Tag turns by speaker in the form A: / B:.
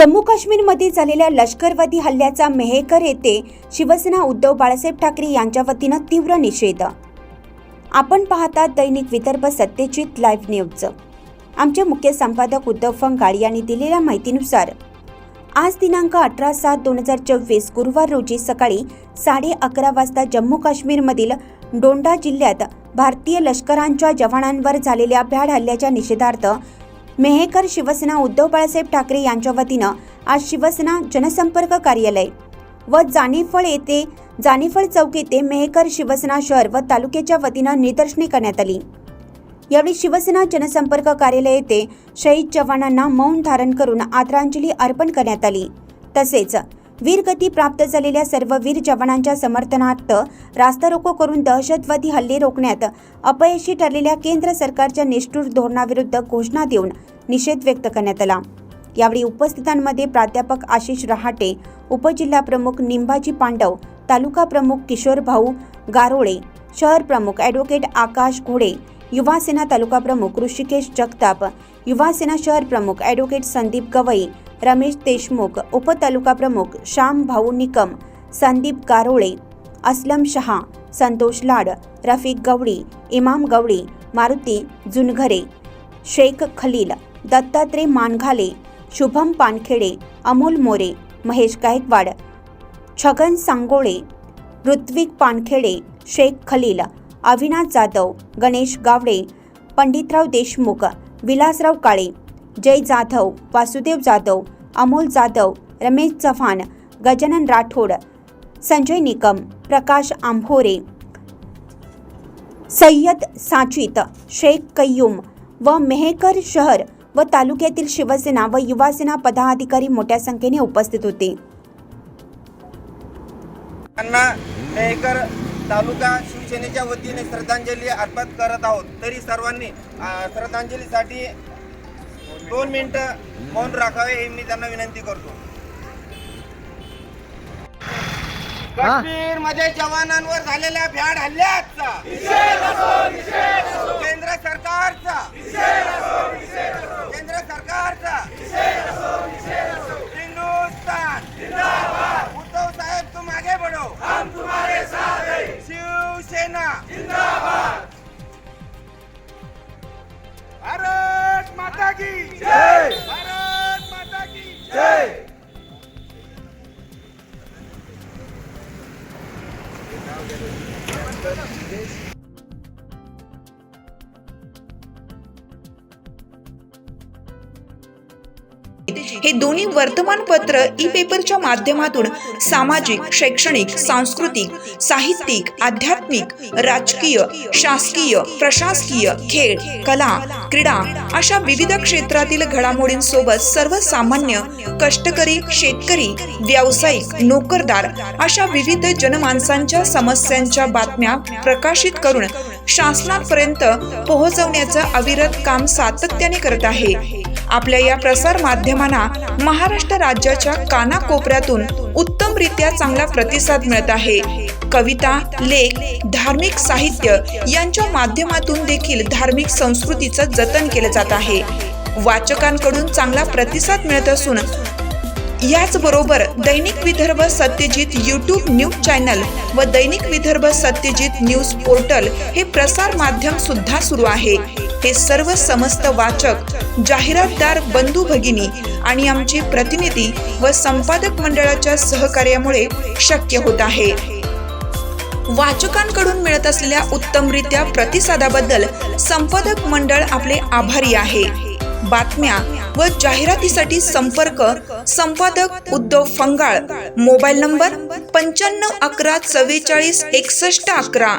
A: जम्मू काश्मीरमध्ये झालेल्या लष्करवादी हल्ल्याचा मेहेकर येथे शिवसेना उद्धव बाळासाहेब ठाकरे यांच्या वतीनं तीव्र निषेध. आपण पाहता दैनिक विदर्भ सत्यजित लाईव्ह न्यूज. आमचे मुख्य संपादक उद्धव फंगाळ यांनी दिलेल्या माहितीनुसार आज दिनांक अठरा सात दोन हजार चोवीस गुरुवार रोजी सकाळी साडे अकरा वाजता जम्मू काश्मीरमधील डोंडा जिल्ह्यात भारतीय लष्करांच्या जवानांवर झालेल्या भ्याड हल्ल्याच्या निषेधार्थ मेहेकर शिवसेना उद्धव बाळासाहेब ठाकरे यांच्या वतीनं आज शिवसेना जनसंपर्क कार्यालय व जानेफळ येथे जानेफळ चौक येथे मेहेकर शिवसेना शहर व तालुक्याच्या वतीनं निदर्शने करण्यात आली. यावेळी शिवसेना जनसंपर्क कार्यालय येथे शहीद जवानांना मौन धारण करून आदरांजली अर्पण करण्यात आली. तसेच वीरगती प्राप्त झालेल्या सर्व वीर जवानांच्या समर्थनार्थ रास्ता रोको करून दहशतवादी हल्ले रोखण्यात अपयशी ठरलेल्या केंद्र सरकारच्या निष्ठूर धोरणाविरुद्ध घोषणा देऊन निषेध व्यक्त करण्यात आला. यावेळी उपस्थितांमध्ये प्राध्यापक आशिष रहाटे उपजिल्हाप्रमुख निंबाजी पांडव तालुका प्रमुख किशोर भाऊ गारोळे शहर प्रमुख ॲडव्होकेट आकाश घोडे युवा सेना तालुका प्रमुख ऋषिकेश जगताप युवा सेना शहर प्रमुख ॲडव्होकेट संदीप गवई रमेश देशमुख उपतालुका प्रमुख श्याम भाऊ निकम संदीप गारोळे असलम शहा संतोष लाड रफिक गवळी इमाम गवळी मारुती जुनघरे शेख खलील दत्तात्रय मानघाले शुभम पानखेडे अमोल मोरे महेश गायकवाड छगन सांगोळे ऋत्विक पानखेडे शेख खलील अविनाश जाधव गणेश गावडे पंडितराव देशमुख विलासराव काळे जय जाधव वासुदेव जाधव अमोल जाधव रमेश चव्हाण गजानन राठोड संजय निकम प्रकाश आंभोरे सय्यद साचित शेख कय्यूम व मेहकर शहर व तालुक्यातील शिवसेना व युवासेना पदाधिकारी मोठ्या संख्येने उपस्थित होते.
B: तालुका शिवसेनेच्या वतीने श्रद्धांजली अर्पण करत आहोत. तरी सर्वांनी श्रद्धांजलीसाठी दोन मिनिटं मौन राखावे हे मी त्यांना विनंती करतो. काश्मीरमध्ये जवानांवर झालेल्या भ्याड हल्ल्याचा. की जय भारत माता की जय
C: हे दोन्ही वर्तमानपत्र ई पेपरच्या माध्यमातून सामाजिक शैक्षणिक सांस्कृतिक साहित्यिक आध्यात्मिक राजकीय शासकीय प्रशासकीय खेळ कला क्रीडा अशा विविध क्षेत्रातील घडामोडींसोबत सर्वसामान्य कष्टकरी शेतकरी व्यावसायिक नोकरदार अशा विविध जनमानसांच्या समस्यांच्या बातम्या प्रकाशित करून शासनापर्यंत पोहोचवण्याचं अविरत काम सातत्याने करत आहे. आपल्या या प्रसार माध्यमांना महाराष्ट्र राज्याच्या कानाकोपऱ्यातून उत्तमरित्या चांगला प्रतिसाद मिळत आहे. कविता लेख धार्मिक साहित्य यांच्या माध्यमातून देखील धार्मिक संस्कृतीचं जतन केलं जात आहे. वाचकांकडून चांगला प्रतिसाद मिळत असून याचबरोबर दैनिक Vidarbha Satyajit YouTube news channel व दैनिक विदर्भ सत्यजित न्यूज पोर्टल हे प्रसार माध्यम सुद्धा सुरू आहे. हे सर्व समस्त वाचक जाहिरातदार बंधू भगिनी आणि आमचे प्रतिनिधी व संपादक मंडळाच्या सहकार्यामुळे शक्य होत आहे. वाचकांकडून मिळत असलेल्या उत्तमरित्या प्रतिसादाबद्दल संपादक मंडळ आपले आभारी आहे. बातम्या व जाहिरातीसाठी संपर्क संपादक उद्धव फंगाळ. मोबाईल नंबर पंच्याण्णव अकरा चव्वेचाळीस एकसष्ट अकरा.